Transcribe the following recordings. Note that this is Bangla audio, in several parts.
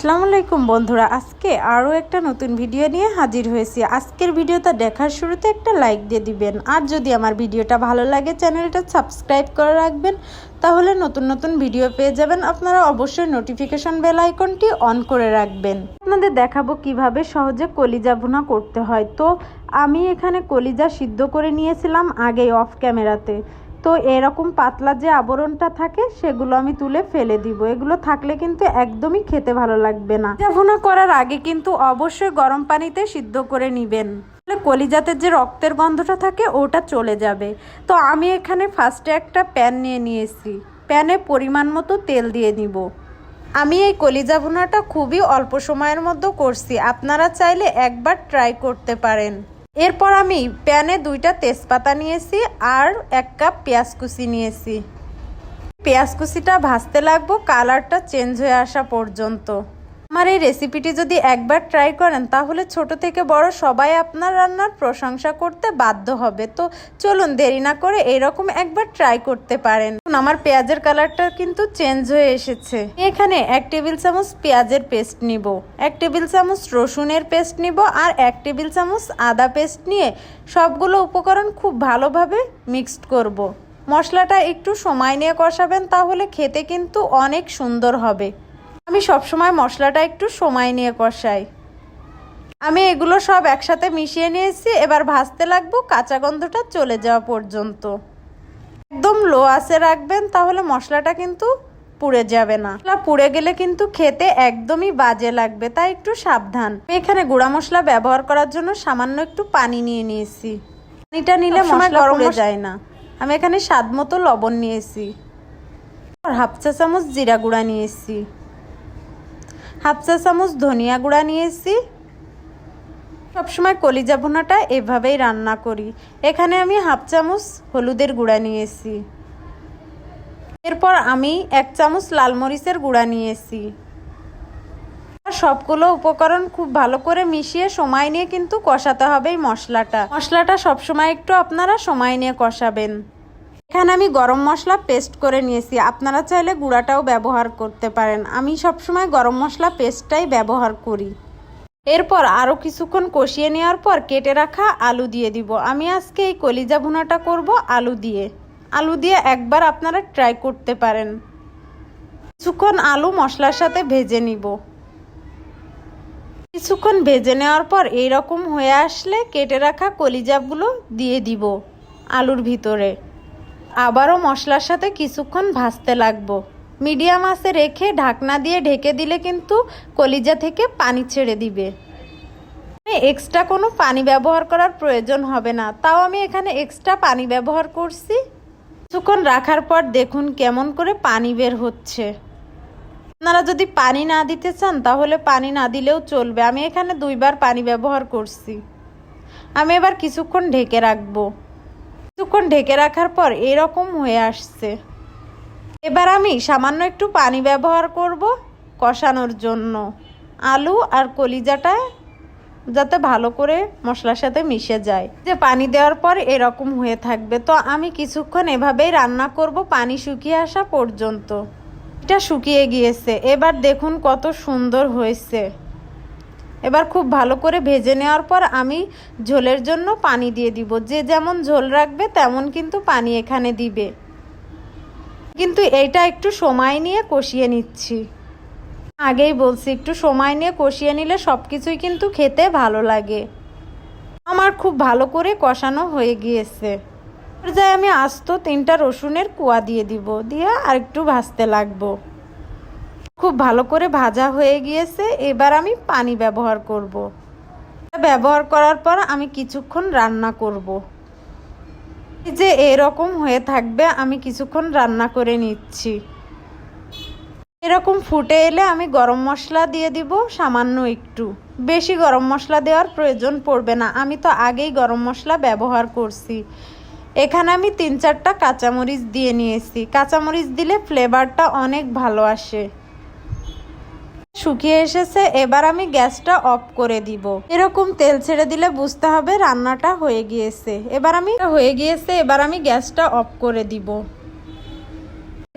আসসালামু আলাইকুম বন্ধুরা, আজকে আরও একটা নতুন ভিডিও নিয়ে হাজির হয়েছি। আজকের ভিডিওটা দেখার শুরুতে একটা লাইক দিয়ে দিবেন। আর যদি আমার ভিডিওটা ভালো লাগে, চ্যানেলটা সাবস্ক্রাইব করে রাখবেন, তাহলে নতুন নতুন ভিডিও পেয়ে যাবেন। আপনারা অবশ্যই নোটিফিকেশন বেল আইকনটি অন করে রাখবেন। আপনাদের দেখাবো কীভাবে সহজে কলিজা ভুনা করতে হয়। তো আমি এখানে কলিজা সিদ্ধ করে নিয়েছিলাম আগেই অফ ক্যামেরাতে তো এরকম পাতলা যে আবরণটা থাকে, সেগুলো আমি তুলে ফেলে দিব। এগুলো থাকলে কিন্তু একদমই খেতে ভালো লাগবে না। ভুনা করার আগে কিন্তু অবশ্যই গরম পানিতে সিদ্ধ করে নিবেন। তাহলে কলিজাতে যে রক্তের গন্ধটা থাকে, ওটা চলে যাবে। তো আমি এখানে ফার্স্টে একটা প্যান নিয়ে নিয়েছি। প্যানে পরিমাণ মতো তেল দিয়ে নিব। আমি এই কলিজা ভুনাটা খুবই অল্প সময়ের মধ্যে করছি। আপনারা চাইলে একবার ট্রাই করতে পারেন। এরপর আমি প্যানে দুইটা তেজপাতা নিয়েছি আর এক কাপ পেঁয়াজ কুচি নিয়েছি। পেঁয়াজ কুচিটা ভাজতে লাগবো, কালারটা চেঞ্জ হয়ে আসা পর্যন্ত। আমার এই রেসিপিটি যদি একবার ট্রাই করেন, তাহলে ছোট থেকে বড় সবাই আপনার রান্নার প্রশংসা করতে বাধ্য হবে। তো চলুন দেরি না করে এরকম একবার ট্রাই করতে পারেন। আমার পেঁয়াজের কালারটা কিন্তু চেঞ্জ হয়ে এসেছে। এখানে এক টেবিল চামচ পেঁয়াজের পেস্ট নিব, এক টেবিল চামচ রসুনের পেস্ট নিব আর এক টেবিল চামচ আদা পেস্ট নিয়ে সবগুলো উপকরণ খুব ভালোভাবে মিক্সড করব। মশলাটা একটু সময় নিয়ে কষাবেন, তাহলে খেতে কিন্তু অনেক সুন্দর হবে। আমি সবসময় মশলাটা একটু সময় নিয়ে কষাই। আমি এগুলো সব একসাথে মিশিয়ে নিয়েছি এবার ভাজতে লাগবো কাঁচা গন্ধটা চলে যাওয়া পর্যন্ত। একদম লো আঁচে রাখবেন তাহলে মশলাটা কিন্তু পুড়ে যাবে না। মশলা পুড়ে গেলে কিন্তু খেতে একদমই বাজে লাগবে তাই একটু সাবধান। আমি এখানে গুঁড়া মশলা ব্যবহার করার জন্য সামান্য একটু পানি নিয়ে নিয়েছি। পানিটা নিলে মশলা পুড়ে যায় না। আমি এখানে স্বাদ মতো লবণ নিয়েছি। আর হাফ চা চামচ জিরা গুঁড়া নিয়েছি। হাফ চা চামচ, ধনিয়া গুঁড়া নিয়েছি। সবসময় কলিজা ভুনাটা এভাবেই রান্না করি। এখানে আমি হাফ চামচ হলুদের গুঁড়া নিয়েছি। এরপর আমি এক চামচ লাল মরিচের গুঁড়া নিয়েছি। সবগুলো উপকরণ খুব ভালো করে মিশিয়ে সময় নিয়ে কিন্তু কষাতে হবে মশলাটা। মশলাটা সবসময় একটু আপনারা সময় নিয়ে কষাবেন। এখানে আমি গরম মশলা পেস্ট করে নিয়েছি। আপনারা চাইলে গুঁড়াটাও ব্যবহার করতে পারেন। আমি সবসময় গরম মশলা পেস্টটাই ব্যবহার করি। এরপর আরও কিছুক্ষণ কষিয়ে নেওয়ার পর কেটে রাখা আলু দিয়ে দিব। আমি আজকে এই কলিজা ভুনাটা করব আলু দিয়ে। আলু দিয়ে একবার আপনারা ট্রাই করতে পারেন। কিছুক্ষণ আলু মশলার সাথে ভেজে নিব। কিছুক্ষণ ভেজে নেওয়ার পর এই রকম হয়ে আসলে কেটে রাখা কলিজাগুলো দিয়ে দিব আলুর ভিতরে। আবারও মশলার সাথে কিছুক্ষণ ভাজতে লাগবো। মিডিয়াম আঁচে রেখে ঢাকনা দিয়ে ঢেকে দিলে কিন্তু কলিজা থেকে পানি ছেড়ে দিবে। এক্সট্রা কোনো পানি ব্যবহার করার প্রয়োজন হবে না। তাও আমি এখানে এক্সট্রা পানি ব্যবহার করছি। কিছুক্ষণ রাখার পর দেখুন কেমন করে পানি বের হচ্ছে। আপনারা যদি পানি না দিতে চান, তাহলে পানি না দিলেও চলবে। আমি এখানে দুইবার পানি ব্যবহার করছি। আমি এবার কিছুক্ষণ ঢেকে রাখব। কিছুক্ষণ ঢেকে রাখার পর এরকম হয়ে আসছে। এবার আমি সামান্য একটু পানি ব্যবহার করব কষানোর জন্য। আলু আর কলিজাটা যাতে ভালো করে মশলার সাথে মিশে যায়। যে পানি দেওয়ার পর এরকম হয়ে থাকবে। তো আমি কিছুক্ষণ এভাবেই রান্না করব পানি শুকিয়ে আসা পর্যন্ত। এটা শুকিয়ে গিয়েছে। এবার দেখুন কত সুন্দর হয়েছে। এবার খুব ভালো করে ভেজে নেওয়ার পর আমি ঝোলের জন্য পানি দিয়ে দিব। যে যেমন ঝোল রাখবে, তেমন কিন্তু পানি এখানে দিবে। কিন্তু এইটা একটু সময় নিয়ে কষিয়ে নিচ্ছি। আগেই বলছি, একটু সময় নিয়ে কষিয়ে নিলে সব কিছুই কিন্তু খেতে ভালো লাগে। আমার খুব ভালো করে কষানো হয়ে গিয়েছে। যাই আমি আস্ত তিনটা রসুনের কুয়া দিয়ে দিব, দিয়ে আর একটু ভাজতে লাগবো। খুব ভালো করে ভাজা হয়ে গিয়েছে, এবার আমি পানি ব্যবহার করব। ব্যবহার করার পর আমি কিছুক্ষণ রান্না করব। যে এরকম হয়ে থাকবে, আমি কিছুক্ষণ রান্না করে নিচ্ছি। এরকম ফুটে এলে আমি গরম মশলা দিয়ে দিব, সামান্য একটু। বেশি গরম মশলা দেওয়ার প্রয়োজন পড়বে না, আমি তো আগেই গরম মশলা ব্যবহার করছি। এখানে আমি তিন চারটা কাঁচামরিচ দিয়ে নিয়েছি। কাঁচামরিচ দিলে ফ্লেভারটা অনেক ভালো আসে। শুকিয়ে এসেছে, এবার আমি গ্যাসটা অফ করে দিব। এরকম তেল ছেড়ে দিলে বুঝতে হবে রান্নাটা হয়ে গিয়েছে। এবার আমি, হয়ে গিয়েছে, এবার আমি গ্যাসটা অফ করে দিব।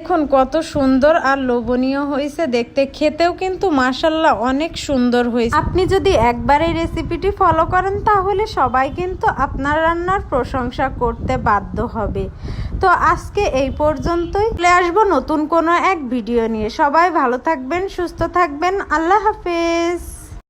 দেখুন, কত সুন্দর আর লোভনীয় হয়েছে দেখতে খেতেও কিন্তু মাসাল্লাহ অনেক সুন্দর হয়েছে আপনি যদি একবার এই রেসিপিটি ফলো করেন, তাহলে সবাই কিন্তু আপনার রান্নার প্রশংসা করতে বাধ্য হবে। তো আজকে এই পর্যন্তই। চলে আসব নতুন কোনো এক ভিডিও নিয়ে। সবাই ভালো থাকবেন, সুস্থ থাকবেন। আল্লাহ হাফেজ।